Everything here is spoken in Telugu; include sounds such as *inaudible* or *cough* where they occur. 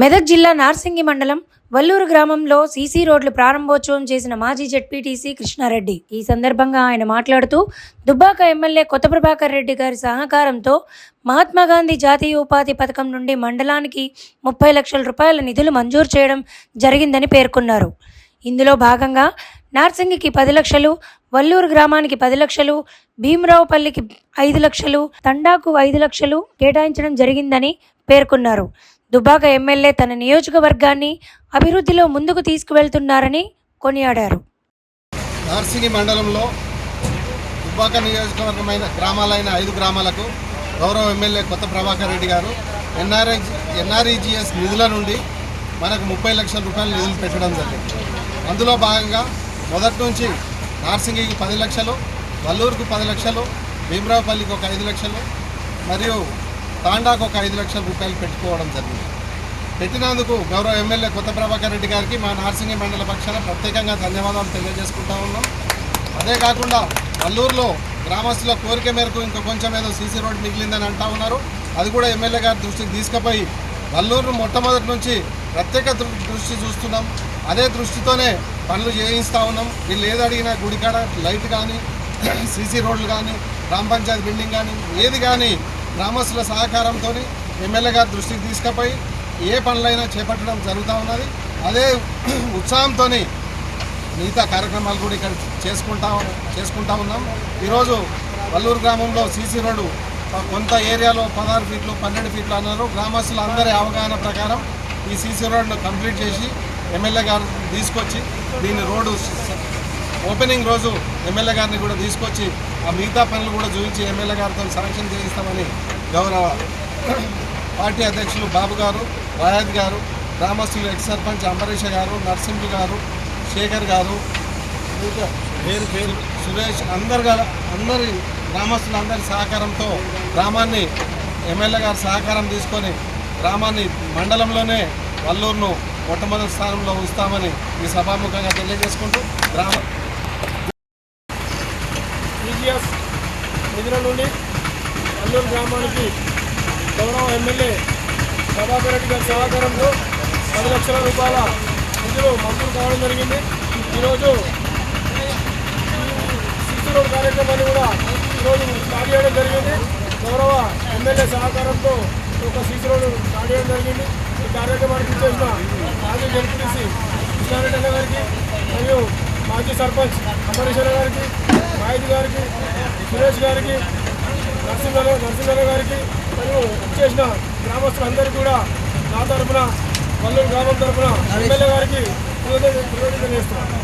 మెదక్ జిల్లా నార్సింగి మండలం వల్లూరు గ్రామంలో సీసీ రోడ్లు ప్రారంభోత్సవం చేసిన మాజీ జెడ్పీటీసీ కృష్ణారెడ్డి. ఈ సందర్భంగా ఆయన మాట్లాడుతూ దుబ్బాక ఎమ్మెల్యే కొత్త ప్రభాకర్ రెడ్డి గారి సహకారంతో మహాత్మాగాంధీ జాతీయ ఉపాధి పథకం నుండి మండలానికి ముప్పై లక్షల రూపాయల నిధులు మంజూరు చేయడం జరిగిందని పేర్కొన్నారు. ఇందులో భాగంగా నార్సింగికి పది లక్షలు వల్లూరు గ్రామానికి పది లక్షలు భీమరావుపల్లికి ఐదు లక్షలు తండాకు ఐదు లక్షలు కేటాయించడం జరిగిందని పేర్కొన్నారు. దుబ్బాక ఎమ్మెల్యే తన నియోజకవర్గాన్ని అభివృద్ధిలో ముందుకు తీసుకువెళ్తున్నారని కొనియాడారు. నార్సింగి మండలంలో దుబ్బాక నియోజకవర్గమైన గ్రామాలైన ఐదు గ్రామాలకు గౌరవ ఎమ్మెల్యే కొత్త ప్రభాకర్ రెడ్డి గారు ఎన్ఆర్ఐ ఎన్ఆర్ఈజిఎస్ నిధుల నుండి మనకు ముప్పై లక్షల రూపాయల నిధులు పెట్టడం జరిగింది. అందులో భాగంగా మొదటి నుంచి నార్సింగికి పది లక్షలు వల్లూరుకు పది లక్షలు భీమరావుపల్లికి ఒక ఐదు లక్షలు మరియు తాండాకు ఒక ఐదు లక్షల రూపాయలు పెట్టుకోవడం జరిగింది. పెట్టినందుకు గౌరవ ఎమ్మెల్యే కొత్త ప్రభాకర్ రెడ్డి గారికి మా నార్సింగి మండల పక్షాన ప్రత్యేకంగా ధన్యవాదాలు తెలియజేసుకుంటా ఉన్నాం. అదే కాకుండా వల్లూరులో గ్రామస్తుల కోరిక మేరకు ఇంకా కొంచెం ఏదో సీసీ రోడ్ మిగిలిందని అంటా ఉన్నారు. అది కూడా ఎమ్మెల్యే గారి దృష్టికి తీసుకుపోయి వల్లూరు మొట్టమొదటి నుంచి ప్రత్యేక దృష్టి చూస్తున్నాం. అదే దృష్టితోనే పనులు చేయిస్తూ ఉన్నాం. వీళ్ళు ఏది అడిగినా గుడికాడ లైట్ కానీ *clears throat* సీసీ రోడ్లు కానీ గ్రామ పంచాయతీ బిల్డింగ్ కానీ ఏది కానీ గ్రామస్తుల సహకారంతో ఎమ్మెల్యే గారి దృష్టికి తీసుకుపోయి ఏ పనులైనా చేపట్టడం జరుగుతూ ఉన్నది. అదే ఉత్సాహంతో మిగతా కార్యక్రమాలు కూడా ఇక్కడ చేసుకుంటా చేసుకుంటా ఉన్నాం. ఈరోజు వల్లూరు గ్రామంలో సీసీ రోడ్డు కొంత ఏరియాలో పదహారు ఫీట్లు పన్నెండు ఫీట్లు అన్నారు. గ్రామస్తుల అందరి అవగాహన ప్రకారం ఈ సీసీ రోడ్ను కంప్లీట్ చేసి ఎమ్మెల్యే గారు తీసుకొచ్చి దీన్ని రోడ్డు ఓపెనింగ్ రోజు ఎమ్మెల్యే గారిని కూడా తీసుకొచ్చి ఆ మిగతా పనులు కూడా చూపించి ఎమ్మెల్యే గారితో సంరక్షణ చేయిస్తామని గౌరవ పార్టీ అధ్యక్షులు బాబు గారు రాయత్ గారు గ్రామస్తులు ఎక్స్ సర్పంచ్ అంబరీష గారు నరసింహి గారు శేఖర్ గారు పేరు పేరు సురేష్ అందరు అందరి గ్రామస్తులందరి సహకారంతో గ్రామాన్ని ఎమ్మెల్యే గారి సహకారం తీసుకొని గ్రామాన్ని మండలంలోనే వల్లూరును మొట్టమొదటి స్థానంలో ఉంచుతామని ఈ సభాముఖంగా తెలియజేసుకుంటూ గ్రామ ఈజీఎస్ నిధుల నుండి అల్లూరు గ్రామానికి గౌరవ ఎమ్మెల్యే ప్రభాకర్ రెడ్డి గారి సహకారంతో పది లక్షల రూపాయల నిధులు మంజూరు కావడం జరిగింది. ఈరోజు సిక్స్ రోడ్ కార్యక్రమాన్ని కూడా ఈరోజు స్టార్ట్ చేయడం జరిగింది. గౌరవ ఎమ్మెల్యే సహకారంతో ఒక సిక్స్ రోడ్ స్టార్ట్ చేయడం జరిగింది. ఈ కార్యక్రమానికి చేసిన మాజీ జడ్పీటీసీ కృష్ణారెడ్డి గారికి మరియు మాజీ సర్పంచ్ అమరేశ్వర గారికి మాహితి గారికి సురేష్ గారికి నరసింహ నరసింహ గారికి మరియు చేసిన గ్రామస్తులందరికీ కూడా నా తరఫున వల్లూరు గ్రామం తరఫున ఎమ్మెల్యే గారికి కృతజ్ఞతలు చేస్తున్నాను